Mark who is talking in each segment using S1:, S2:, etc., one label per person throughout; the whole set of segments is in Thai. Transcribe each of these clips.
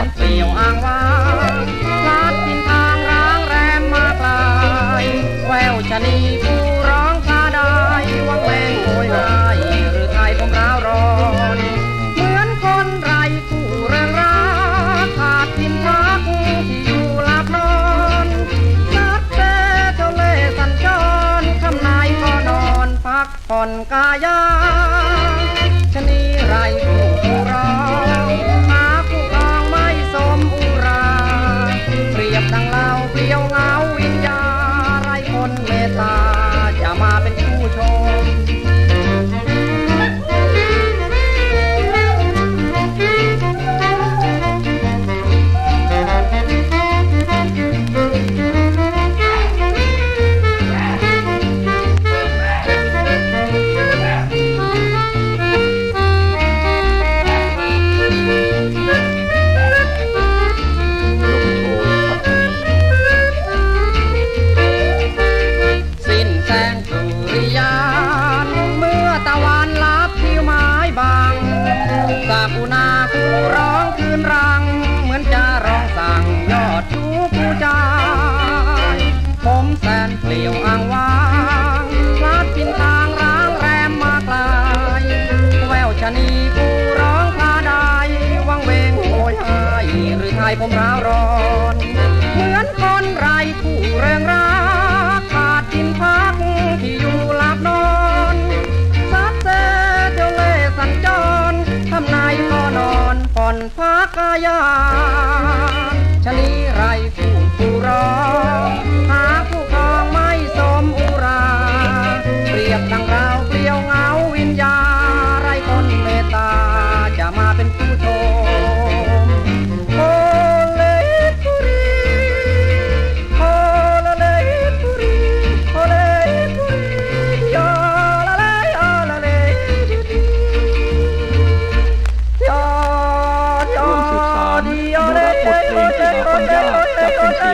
S1: ายเกี่ยวอ้างว้างลาดทินทางร้างแรมมากลายแววชะนีผู้ร้องคาได้วังแวงโวยหายหรือไทยผมร้าวร้อน เหมือนคนไรกูเรื่องราขาดทินทักที่อยู่หลับนอนนัดเตเจ้าเล่สันจรคำนายก็นอนพักผ่อนกายา สาปูนาผู้ร้องคืนรัง เหมือนจะร้องสั่งยอดชูผู้ใจผมแสนเปลี่ยวอ่างวางลัดปินทางร้างแรมมาไกลแววชะนีผู้ร้องพาได้วังเวง
S2: โวยหาย
S1: ห
S2: รือไทยผมร้าวรอน 花呀。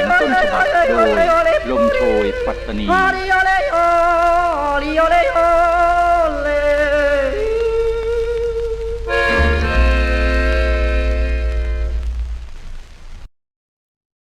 S2: ยงต้นฉบับโดยลมโชยปัตตานี